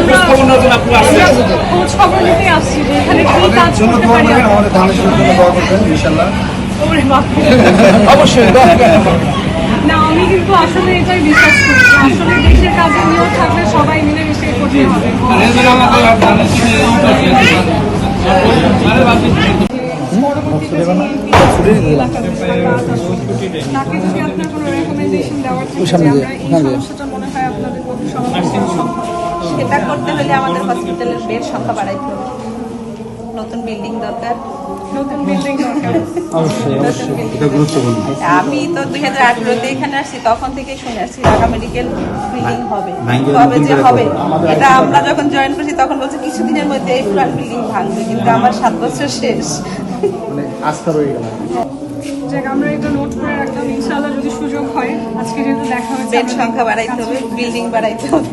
খোঁজ জন্য আপনি আসছেন খোঁজ খবর নিতে আসছি যে এখানে কি কাজ করতে পারি আমাদের ধানের জন্য দোয়া করবেন ইনশাল্লাহ অবশ্যই না আমি কিন্তু আসলে এটাই বিশ্বাস করি। আসলে দেশের কাজে নিয়োগ থাকলে সবাই মিলে মিশে করতে হবে থাকে যে মনে হয় সেটা করতে হলে আমাদের হসপিটালের বেড সংখ্যা বাড়াইতে হবে। নতুন বিল্ডিং দরকার। নতুন বিল্ডিং দরকার। এটা গুরুত্বপূর্ণ। আমি তো দুই হাজার আঠেরোতে এখানে আসছি তখন থেকে শুনে আসছি ঢাকা মেডিকেল বিল্ডিং হবে। হবে নতুন যে হবে। এটা আমরা যখন জয়েন করছি তখন বলছে কিছুদিনের মধ্যে এই পুরান বিল্ডিং ভাঙবে কিন্তু আমার সাত বছর শেষ। মানে আস্থা রয়ে গেল। যাক আমরা এটা নোট করে রাখলাম ইনশাআল্লাহ যদি সুযোগ হয় আজকে যেহেতু দেখা হয়েছে বেড সংখ্যা বাড়াইতে হবে বিল্ডিং বাড়াইতে হবে।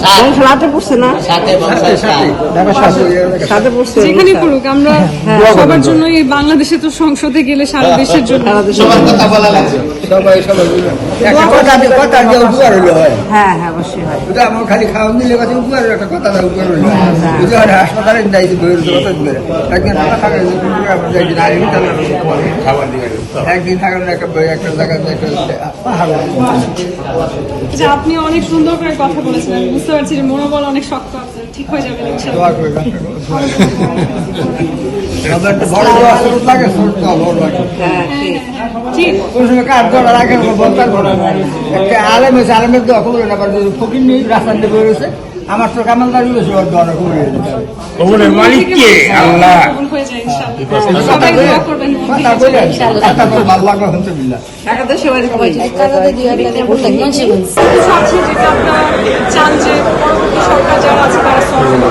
সাথে পড়ছে না? সাথে পড়ছে। যেখানে পড়ুক আমরা সবার জন্য। এই বাংলাদেশে তো সংসদে গেলে সারা দেশের জন্য। হয়। হ্যাঁ হ্যাঁ অবশ্যই হয়। আমার খালি দিলে উপকার একটা কথা উপকার হাসপাতালে একদিন একদিন থাকার একটা যে আপনি অনেক সুন্দর করে কথা বলেছেন আমি বুঝতে পারছি যে মনোবল অনেক শক্ত আছে ঠিক হয়ে যাবে ইনশাআল্লাহ। হ্যাঁ না আলেমের দোয়া কবুল না পারে ফকির নেই রাস্তা দিয়ে বেরোছে আমার তো কামাল দাঁড়িয়ে রয়েছে ওর দোয়া কবুল হয়ে যাবে কবরের মালিক কে? আল্লাহ। কবুল হয়ে যায় ইনশাআল্লাহ সবাই দোয়া করবেন কথা বললেন কথা তো ভালো লাগল আলহামদুলিল্লাহ ঢাকাতে সবাই কিছু আছে যেটা আপনারা চান যে পরবর্তী সরকার যারা আছে তারা সলভ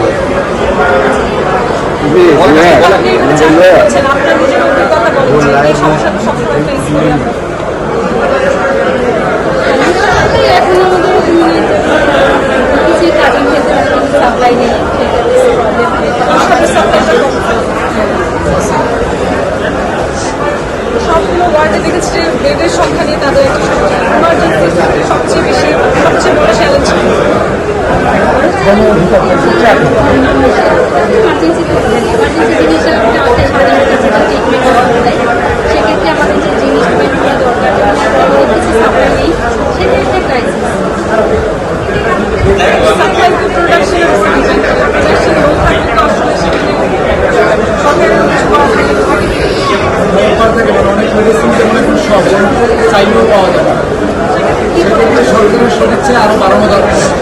আপনি এখানে চান করছেন আপনার নিজের অভিজ্ঞতা বলেন যে এই সমস্যাটা সবসময় ফেস করি আমরা এখন আমাদের কিছু কাটিং ক্ষেত্রে সাপ্লাই নেই সাথে সাপ্লাইটা কম সবগুলো ওয়ার্ডে দেখেছি যে বেডের সংখ্যা নিয়ে তাদের একটা সমস্যা ইমার্জেন্সি সবচেয়ে বেশি সবচেয়ে বড় চ্যালেঞ্জ ইমার্জেন্সি ইমার্জেন্সি জিনিসটা আমাদের আমাদের কাছে ট্রিটমেন্ট করা যায় সেক্ষেত্রে আমাদের যে জিনিসগুলো দরকার আমাদের কিছু সাপ্লাই নেই সেটা একটা crisis supply to production production লোক থাকলে তো আসলে সেখানে সরকারের কিছু করা থাকে না। ব্যাপার থেকে মানে অনেক মেডিসিন যেমন এখন সব চাইলেও পাওয়া যাবে সেক্ষেত্রে সরকারের সদিচ্ছে আরও বাড়ানো দরকার।